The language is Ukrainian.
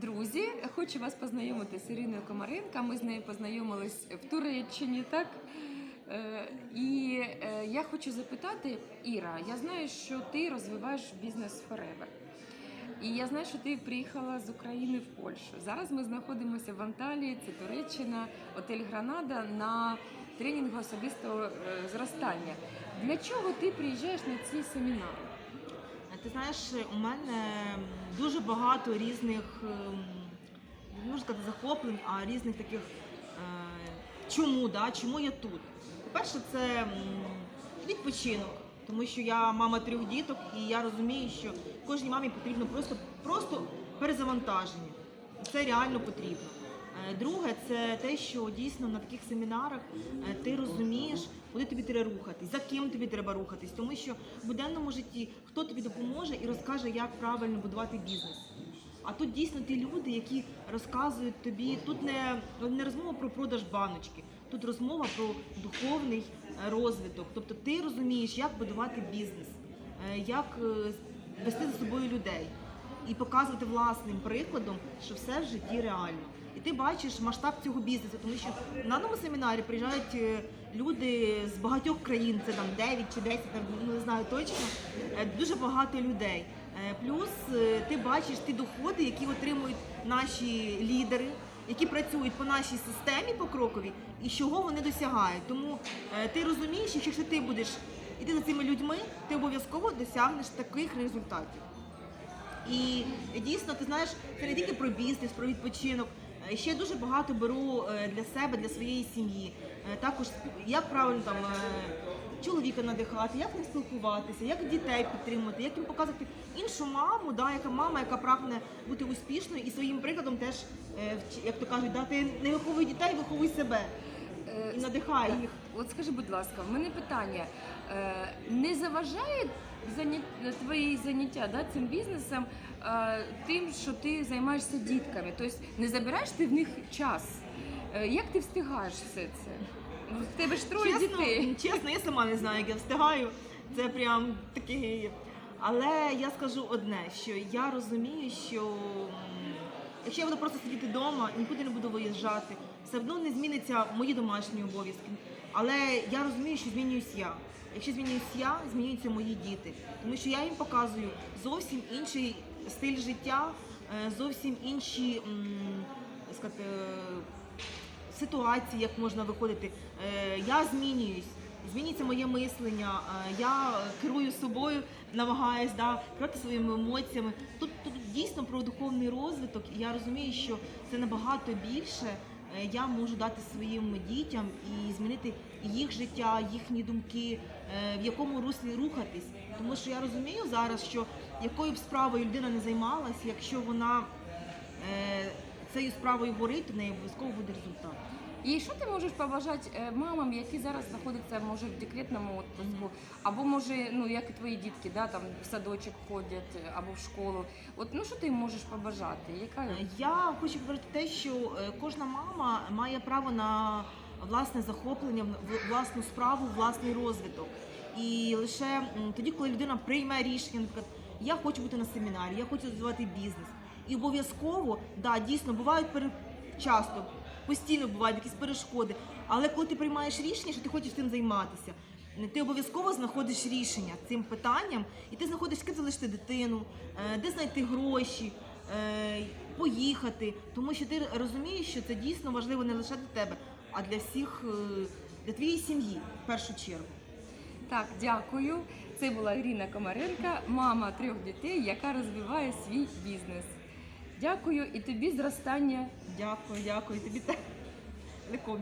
Друзі, хочу вас познайомити з Іриною Комаренко. Ми з нею познайомились в Туреччині, так? Е, І е, я хочу запитати, Іра, я знаю, що ти розвиваєш бізнес Forever. І я знаю, що ти приїхала з України в Польщу. Зараз ми знаходимося в Анталії, це Туреччина, отель Гранада на тренінгу особистого е, зростання. Для чого ти приїжджаєш на ці семінари? Ти знаєш, у мене дуже багато різних, ем, не можу сказати, захоплень, а різних таких е, чому, да? чому я тут. По-перше, це відпочинок, тому що я мама трьох діток, і я розумію, що кожній мамі потрібно просто, просто перезавантаження. Це реально потрібно. Е, Друге, це те, що дійсно на таких семінарах е, ти розумієш, куди тобі треба рухатись, за ким тобі треба рухатись, тому що в буденному житті хто тобі допоможе і розкаже, як правильно будувати бізнес. А тут дійсно ті люди, які розказують тобі. Тут не, не розмова про продаж баночки, тут розмова про духовний е, розвиток. Тобто ти розумієш, як будувати бізнес, як вести за собою людей і показувати власним прикладом, що все в житті реально. І ти бачиш масштаб цього бізнесу, тому що на одному семінарі приїжджають е, люди з багатьох країн, це там 9 чи 10, там, ну, не знаю точно, е, дуже багато людей. Е, Плюс ти бачиш ті доходи, які отримують наші лідери, які працюють по нашій системі покроковій, і чого вони досягають. Тому е, ти розумієш, що якщо ти будеш іти за цими людьми, ти обов'язково досягнеш таких результатів. І дійсно, ти знаєш, це не тільки про бізнес, про відпочинок. Е, Ще дуже багато беру е, для себе, для своєї сім'ї. Е, Також як правильно там чоловіка надихати, як не спілкуватися, як дітей підтримувати, як їм показати іншу маму, да, яка мама, яка прагне бути успішною і своїм прикладом теж, як то кажуть, да, ти не виховуй дітей, виховуй себе і надихай їх. От скажи, будь ласка, в мене питання: не заважає заня- твої заняття да, цим бізнесом е, тим, що ти займаєшся дітками? Тобто не забираєш ти в них час? Е, Як ти встигаєш все це? Ну, В тебе ж троє чесно, дітей. чесно, я сама не знаю, як я встигаю. Це прям таке. Але я скажу одне, що я розумію, що якщо я буду просто сидіти вдома, нікуди не буду виїжджати, все одно не зміниться мої домашні обов'язки. Але я розумію, що змінююсь я. Якщо змінююсь я, змінюються мої діти. Тому що я їм показую зовсім інший стиль життя, е, зовсім інші сказати, е, ситуації, як можна виходити. Е, Я змінююсь. Змінюється моє мислення, я керую собою, намагаюсь да, керувати своїми емоціями. Тут, тут дійсно про духовний розвиток, і я розумію, що це набагато більше я можу дати своїм дітям і змінити їх життя, їхні думки, е, в якому руслі рухатись. Тому що я розумію зараз, що якою б справою людина не займалась, якщо вона е, цією справою горить, в неї обов'язково буде результат. І що ти можеш побажати е, мамам, які зараз знаходяться може в декретному відпуску, або може, ну як і твої дітки, да, там в садочок ходять е, або в школу. От ну що ти можеш побажати? Яка Я хочу говорити те, що е, кожна мама має право на власне захоплення, в- власну справу, власний розвиток. І лише м, тоді, коли людина прийме рішення, наприклад, я хочу бути на семінарі, я хочу розвивати бізнес. І обов'язково, да, дійсно, бувають пере... часто, постійно бувають якісь перешкоди. Але коли ти приймаєш рішення, що ти хочеш цим займатися, ти обов'язково знаходиш рішення цим питанням, і ти знаходиш, де залишити дитину, е, де знайти гроші, е, поїхати. Тому що ти розумієш, що це дійсно важливо не лише для тебе, а для всіх, е, для твоєї сім'ї в першу чергу. Так, дякую. Це була Ірина Комаренко, мама трьох дітей, яка розвиває свій бізнес. Дякую і тобі зростання Дякую, дякую. Тобі теж. Ликом.